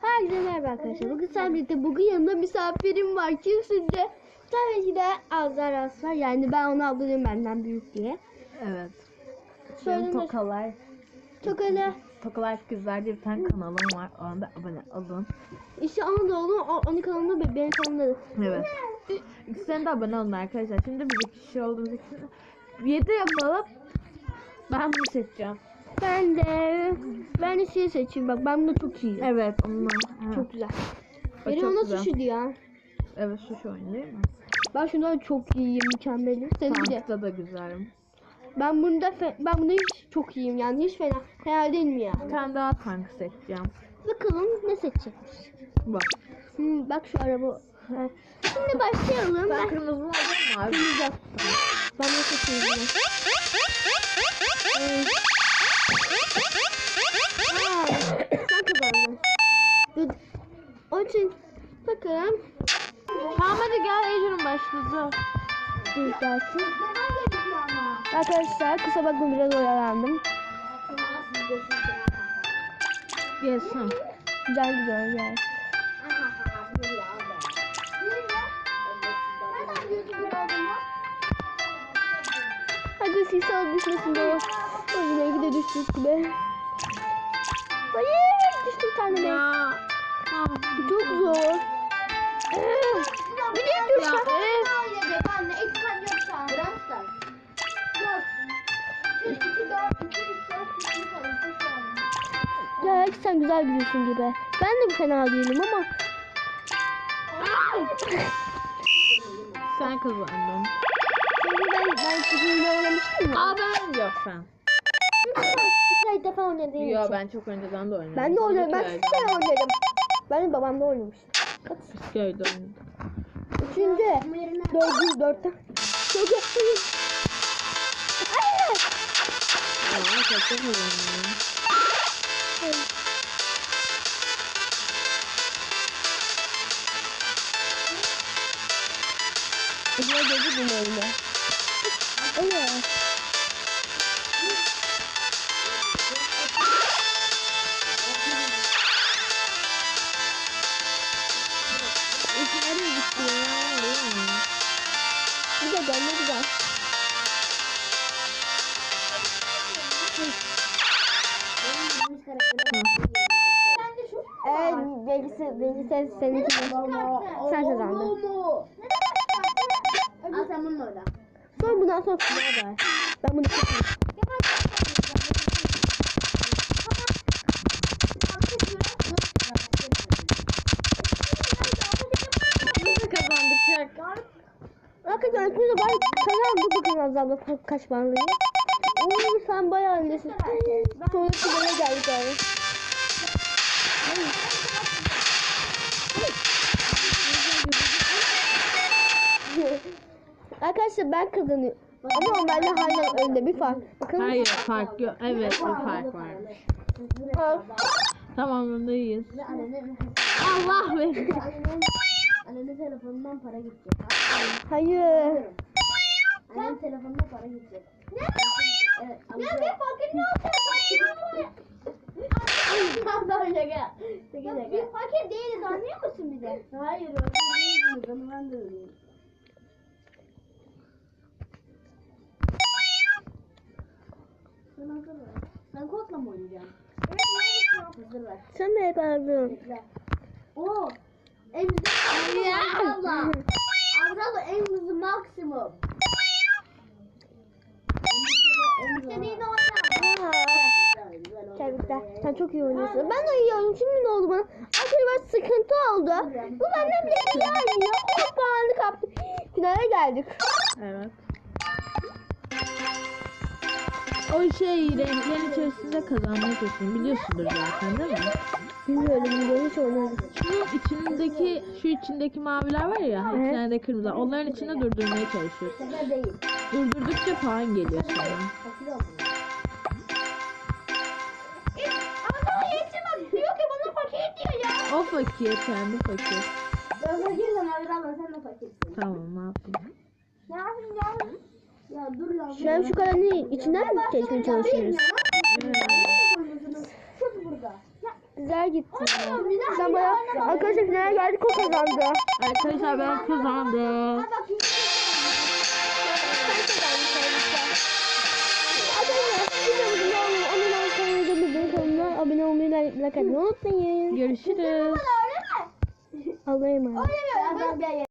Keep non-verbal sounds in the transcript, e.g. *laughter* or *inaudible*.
Herkese merhaba arkadaşlar. Bugün birlikte bugün yanımda misafirim var. Kim sizce? Tabii ki de Azar Aslar. Yani ben onu ablanım benden büyük diye. Evet. Benim ne- Tokalar, Çok öyle. Tokalar Güzel diye bir tane kanalım var. Ona da abone olun. İşte Anadolu o- onun kanalında ve benim kanalımda da. Evet. İkisine de abone olun arkadaşlar. Şimdi bir kişi olduğumuz için 7 yapalım. Ben bunu seçeceğim. Ben de ben de şey seçeyim bak ben bunu çok iyiyim. Evet onunla. Evet. Çok güzel. O Benim çok ona güzel. suçu ya. Evet şu şu oyun değil mi? Ben şundan çok iyiyim mükemmelim. De. Tankta da güzelim. Ben bunda fe- ben bunda hiç çok iyiyim yani hiç fena fena değil mi ya? Bir tane daha tank seçeceğim. Bakalım ne seçecekmiş. Bak. Hmm, bak şu araba. Ha. Şimdi başlayalım. Sen Ben kırmızı mı mı abi? Güzel. Ben ne seçeyim? Ee, başladı. Gelsin. Arkadaşlar kısa bakma biraz oyalandım. Gelsin. Güzel gidiyor yani. Hadi sis al düşmesin de. O yine gide düştük gibi. Hayır düştü bir tane de. Çok zor. Bir de yapıyorsun. Anne ekran yok şu an. Yok. 3, 2, 4, 2, 3, 4, 2, 4, Ya belki sen güzel gidiyorsun gibi. Ben de fena değilim ama. Sen kazandın. Çünkü ben, ben sizinle oynamıştım ya. Aa ben yok sen. İlk defa oynadığın Yo için. ben çok önceden de oynadım. Ben de oynadım. Ben sizle oynadım. Ben de babamla oynamıştım. Biz köyde Üçüncü. Dördüncü. Dörtte. Yaptım. Hayır. Aa çok çok oynadım. Acaba dedi bunu öyle. Evet. Nereye gitti ya? Bir de gel ne güzel. Evet, belki, belki sen, seninki de. Sen kazandın. Al sen bununla oyna. Sonra bundan sonra var. Ben bunu seçeyim. Kazandık çak. Arkadaşlar ikimiz de bari kazandık bakın Azam'la ka- kaç. Oo sen bayağı öndesin. Sonra finale geldik abi. Arkadaşlar ben kazanıyorum. Ama onlarla hala önde bir fark. Bakın. Hayır fark yok. Evet bir fark varmış. Al. Tamam öndeyiz. Allah be. *laughs* annenin, annenin telefonundan para gidecek. Hayır. Annenin telefonundan para gidecek. Ne? Evet. Ya bir paket ne olacak? *laughs* Şaka. Şaka. Bir paket değiliz anlıyor musun bize? Hayır öyle değilsiniz. Onu ben de öyleyim. Sen hazır ver. Ben kodla mı oynayacağım? Evet, hazır ver. Sen de hep ağzın. Bekle. Oo. En güzel abla. Abla en hızlı maksimum. İstediğini oyna. Tebrikler. Sen çok iyi oynuyorsun. Ben de iyi oynuyorum. Şimdi ne oldu bana? Arkadaşlar sıkıntı oldu. Bu benden bile oynuyor. 10 puanlı kaptı. Finale geldik. Evet. O şey renklerin içerisinde kazanmaya çalışıyorum. Biliyorsundur zaten değil mi? Bilmiyorum. Ben hiç oynamadım. Şu içindeki, şu içindeki maviler var ya, Evet. içlerinde kırmızı. Onların içinde durdurmaya çalışıyorsun. Durdurdukça puan geliyor sana. Fakir. Ama. O fakir, kendi fakir. Ben fakirsem abla sen de fakirsin. Tamam ne yapayım? Ne yapayım ya? Ya dur ya. Şu an şu kalanı içinden mi seçmeye çalışıyoruz? Evet. finale gittim. Ben bayağı arkadaşlar finale geldik o kazandı. Arkadaşlar ben kazandım. Abone olmayı like atmayı unutmayın. Görüşürüz. Allah'a emanet.